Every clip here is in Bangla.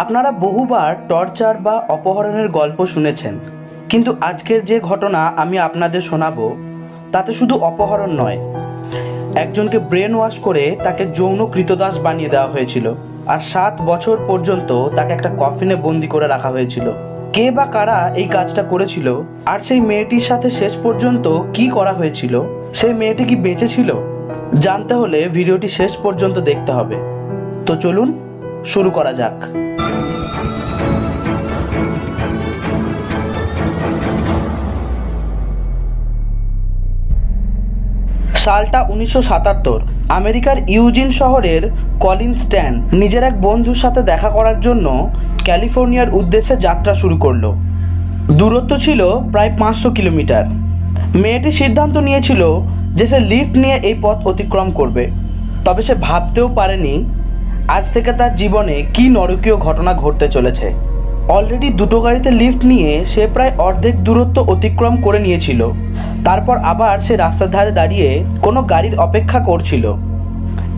আপনারা বহুবার টর্চার বা অপহরণের গল্প শুনেছেন, কিন্তু আজকের যে ঘটনা আমি আপনাদের শোনাবো, তাতে শুধু অপহরণ নয়। একজনকে ব্রেন ওয়াশ করে তাকে যৌন কৃতদাস বানিয়ে দেওয়া হয়েছিল, আর সাত বছর পর্যন্ত তাকে একটা কফিনে বন্দি করে রাখা হয়েছিল। কে বা কারা এই কাজটা করেছিল, আর সেই মেয়েটির সাথে শেষ পর্যন্ত কি করা হয়েছিল, সেই মেয়েটি কি বেঁচে ছিল, জানতে হলে ভিডিওটি শেষ পর্যন্ত দেখতে হবে। তো চলুন শুরু করা যাক। সালটা উনিশশো সাতাত্তর, আমেরিকার ইউজিন শহরের কলিন স্ট্যান নিজের এক বন্ধুর সাথে দেখা করার জন্য ক্যালিফোর্নিয়ার উদ্দেশ্যে যাত্রা শুরু করল। দূরত্ব ছিল প্রায় পাঁচশো কিলোমিটার। মেয়েটি সিদ্ধান্ত নিয়েছিল যে সে লিফট নিয়ে এই পথ অতিক্রম করবে। তবে সে ভাবতেও পারেনি আজ থেকে তার জীবনে কী নরকীয় ঘটনা ঘটতে চলেছে? অলরেডি দুটো গাড়িতে লিফট নিয়ে সে প্রায় অর্ধেক দূরত্ব অতিক্রম করে নিয়েছিল। তারপর আবার সে রাস্তার ধারে দাঁড়িয়ে কোনো গাড়ির অপেক্ষা করছিল।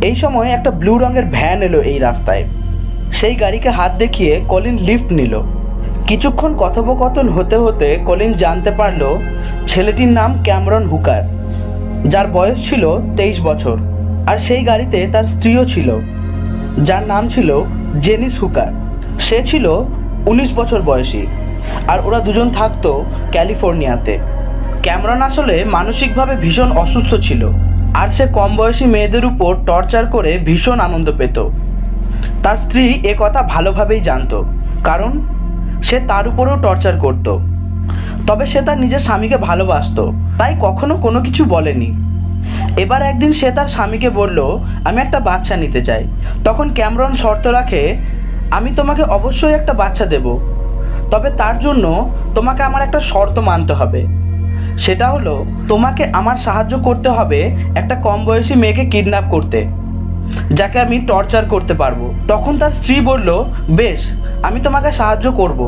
এই সময় একটা ব্লু রঙের ভ্যান এলো এই রাস্তায়। সেই গাড়িকে হাত দেখিয়ে কলিন লিফট নিল। কিছুক্ষণ কথোপকথন হতে হতে কলিন জানতে পারল ছেলেটির নাম ক্যামরন হুকার। যার বয়স ছিল তেইশ বছর। আর সেই গাড়িতে তার স্ত্রীও ছিল। যার নাম ছিল জেনিস হুকার। সে ছিল উনিশ বছর বয়সী আর ওরা দুজন থাকতো ক্যালিফোর্নিয়াতে। ক্যামরন আসলে মানসিকভাবে ভীষণ অসুস্থ ছিল আর সে কম বয়সী মেয়েদের উপর টর্চার করে ভীষণ আনন্দ পেত। তার স্ত্রী এ কথা ভালোভাবেই জানতো, কারণ সে তার উপরেও টর্চার করত। তবে সে তার নিজের স্বামীকে ভালোবাসতো, তাই কখনো কোনো কিছু বলেনি। এবার একদিন সে তার স্বামীকে বলল, আমি একটা বাচ্চা নিতে চাই। তখন ক্যামরন শর্ত রাখে, আমি তোমাকে অবশ্যই একটা বাচ্চা দেব। তবে তার জন্য তোমাকে আমার একটা শর্ত মানতে হবে। সেটা হলো, তোমাকে আমার সাহায্য করতে হবে একটা কম বয়সী মেয়েকে কিডন্যাপ করতে, যাকে আমি টর্চার করতে পারব। তখন তার স্ত্রী বলল, বেশ, আমি তোমাকে সাহায্য করব।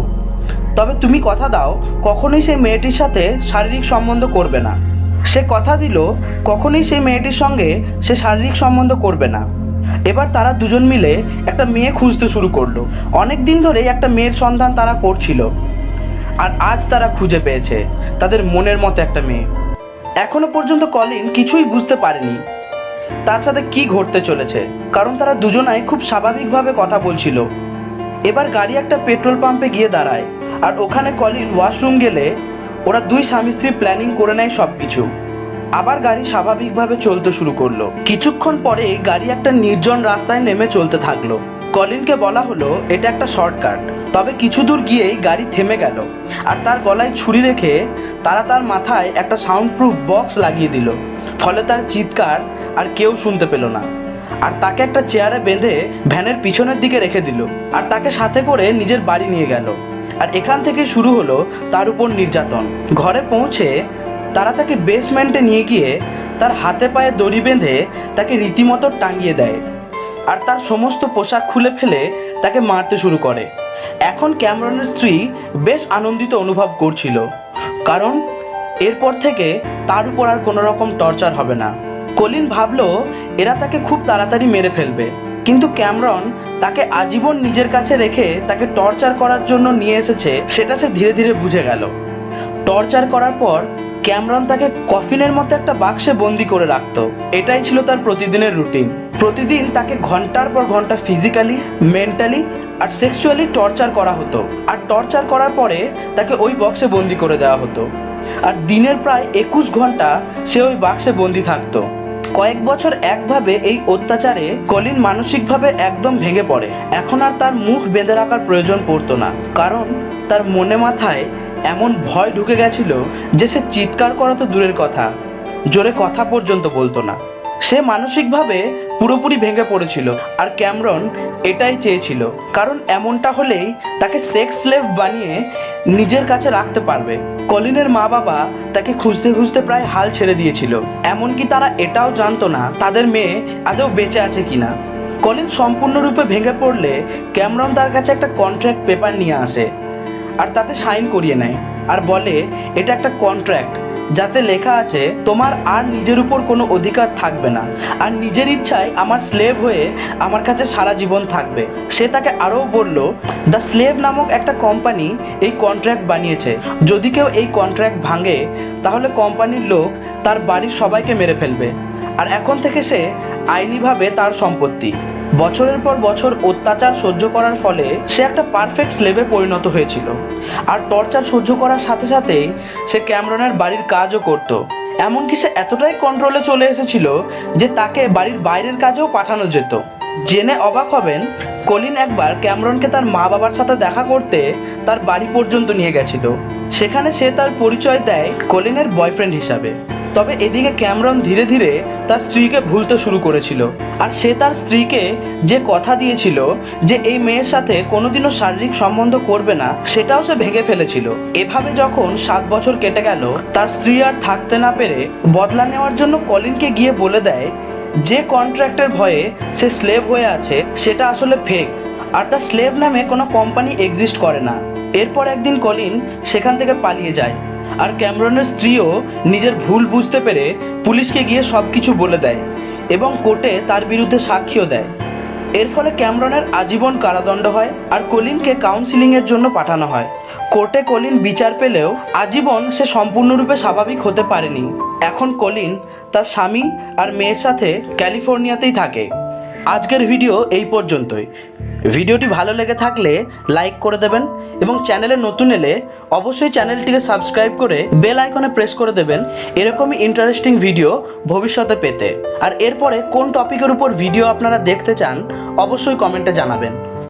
তবে তুমি কথা দাও, কখনোই সেই মেয়েটির সাথে শারীরিক সম্বন্ধ করবে না। সে কথা দিল, কখনোই সেই মেয়েটির সঙ্গে সে শারীরিক সম্বন্ধ করবে না। এবার তারা দুজন মিলে একটা মেয়ে খুঁজতে শুরু করল। অনেক দিন ধরেই একটা মেয়ের সন্ধান তারা করছিল। আর আজ তারা খুঁজে পেয়েছে তাদের মনের মতো একটা মেয়ে। এখনও পর্যন্ত কলিন কিছুই বুঝতে পারেনি তার সাথে কি ঘটতে চলেছে, কারণ তারা দুজনাই খুব স্বাভাবিকভাবে কথা বলছিল। এবার গাড়ি একটা পেট্রোল পাম্পে গিয়ে দাঁড়ায়, আর ওখানে কলিন ওয়াশরুম গেলে ওরা দুই স্বামী স্ত্রী প্ল্যানিং করে নেয় সব কিছু আবার গাড়ি স্বাভাবিকভাবে চলতে শুরু করল। কিছুক্ষণ পরে গাড়ি একটা নির্জন রাস্তায় নেমে চলতে থাকল। কলিনকে বলা হলো, এটা একটা শর্টকাট তবে কিছু দূর গিয়েই গাড়ি থেমে গেল। আর তার গলায় ছুরি রেখে তারা তার মাথায় একটা সাউন্ড প্রুফ বক্স লাগিয়ে দিল। ফলে তার চিৎকার আর কেউ শুনতে পেল না। আর তাকে একটা চেয়ারে বেঁধে ভ্যানের পিছনের দিকে রেখে দিল। আর তাকে সাথে করে নিজের বাড়ি নিয়ে গেল। আর এখান থেকে শুরু হলো তার উপর নির্যাতন। ঘরে পৌঁছে তারা তাকে বেসমেন্টে নিয়ে গিয়ে তার হাতে পায়ে দড়ি বেঁধে তাকে রীতিমতো টাঙিয়ে দেয় আর তার সমস্ত পোশাক খুলে ফেলে তাকে মারতে শুরু করে। এখন ক্যামরনের স্ত্রী বেশ আনন্দিত অনুভব করছিল, কারণ এরপর থেকে তার উপর আর কোনো রকম টর্চার হবে না। কলিন ভাবল, এরা তাকে খুব তাড়াতাড়ি মেরে ফেলবে। কিন্তু ক্যামরন তাকে আজীবন নিজের কাছে রেখে তাকে টর্চার করার জন্য নিয়ে এসেছে, সেটা সে ধীরে ধীরে বুঝে গেল। টর্চার করার পর ক্যামরন তাকে কফিনের মতো একটা বাক্সে বন্দি করে রাখত। এটাই ছিল তার প্রতিদিনের রুটিন। প্রতিদিন তাকে ঘণ্টার পর ঘণ্টা ফিজিক্যালি, মেন্টালি আর সেক্সুয়ালি টর্চার করা হতো। আর টর্চার করার পরে তাকে ওই বক্সে বন্দি করে দেওয়া হতো। আর দিনের প্রায় একুশ ঘণ্টা সে ওই বাক্সে বন্দি থাকতো। কয়েক বছর একভাবে এই অত্যাচারে কলিন মানসিকভাবে একদম ভেঙে পড়ে। এখন আর তার মুখ বেঁধে রাখার প্রয়োজন পড়তো না। কারণ তার মনে মাথায় এমন ভয় ঢুকে গেছিল যে সে চিৎকার করা তো দূরের কথা, জোরে কথা পর্যন্ত বলতো না। সে মানসিকভাবে পুরোপুরি ভেঙে পড়েছিল আর ক্যামরন এটাই চেয়েছিল, কারণ এমনটা হলেই তাকে সেক্স লেভ বানিয়ে নিজের কাছে রাখতে পারবে। কলিনের মা বাবা তাকে খুঁজতে খুঁজতে প্রায় হাল ছেড়ে দিয়েছিল। এমনকি তারা এটাও জানতো না তাদের মেয়ে আদৌ বেঁচে আছে কিনা। কলিন সম্পূর্ণরূপে ভেঙে পড়লে ক্যামরন তার কাছে একটা কন্ট্রাক্ট পেপার নিয়ে আসে আর তাতে সাইন করিয়ে নেয়। আর বলে, এটা একটা কন্ট্রাক্ট যাতে লেখা আছে, তোমার আর নিজের উপর কোনো অধিকার থাকবে না। আর নিজের ইচ্ছায় আমার স্লেভ হয়ে আমার কাছে সারা জীবন থাকবে। সে তাকে আরও বলল দ্য স্লেভ নামক একটা কোম্পানি এই কন্ট্রাক্ট বানিয়েছে। যদি কেউ এই কন্ট্রাক্ট ভাঙে, তাহলে কোম্পানির লোক তার বাড়ির সবাইকে মেরে ফেলবে। আর এখন থেকে সে আইনিভাবে তার সম্পত্তি। বছরের পর বছর অত্যাচার সহ্য করার ফলে সে একটা পারফেক্ট স্লেভে পরিণত হয়েছিল। আর টর্চার সহ্য করার সাথে সাথেই সে ক্যামরনের বাড়ির কাজও করত। এমনকি সে এতটাই কন্ট্রোলে চলে এসেছিল যে তাকে বাড়ির বাইরের কাজেও পাঠানো যেত। জেনে অবাক হবেন, কলিন একবার ক্যামরনকে তার মা বাবার সাথে দেখা করতে তার বাড়ি পর্যন্ত নিয়ে গেছিল। সেখানে সে তার পরিচয় দেয় কলিনের বয়ফ্রেন্ড হিসাবে। তবে এদিকে ক্যামরন ধীরে ধীরে তার স্ত্রীকে ভুলতে শুরু করেছিল। আর সে তার স্ত্রীকে যে কথা দিয়েছিল যে এই মেয়ের সাথে কোনোদিনও শারীরিক সম্বন্ধ করবে না, সেটাও সে ভেঙে ফেলেছিল। এভাবে যখন সাত বছর কেটে গেল, তার স্ত্রী আর থাকতে না পেরে বদলা নেওয়ার জন্য কলিনকে গিয়ে বলে দেয়, যে কন্ট্রাক্টের ভয়ে সে স্লেভ হয়ে আছে, সেটা আসলে ফেক আর তার স্লেভ নামে কোনো কোম্পানি এক্সিস্ট করে না। এরপর একদিন কলিন সেখান থেকে পালিয়ে যায়। আর ক্যামরনের স্ত্রীও নিজের ভুল বুঝতে পেরে পুলিশকে গিয়ে সব কিছু বলে দেয় এবং কোর্টে তার বিরুদ্ধে সাক্ষীও দেয়। এর ফলে ক্যামরনের আজীবন কারাদণ্ড হয় আর কলিনকে কাউন্সিলিংয়ের জন্য পাঠানো হয়। কোর্টে কলিন বিচার পেলেও আজীবন সে সম্পূর্ণরূপে স্বাভাবিক হতে পারেনি। এখন কলিন তার স্বামী আর মেয়ের সাথে ক্যালিফোর্নিয়াতেই থাকে। আজকের ভিডিও এই পর্যন্তই। ভিডিওটি ভালো লেগে থাকলে লাইক করে দেবেন এবং চ্যানেলে নতুন এলে অবশ্যই চ্যানেলটিকে সাবস্ক্রাইব করে বেল আইকনে প্রেস করে দেবেন এরকমই ইন্টারেস্টিং ভিডিও ভবিষ্যতে পেতে। আর এরপরে কোন টপিকের উপর ভিডিও আপনারা দেখতে চান, অবশ্যই কমেন্টে জানাবেন।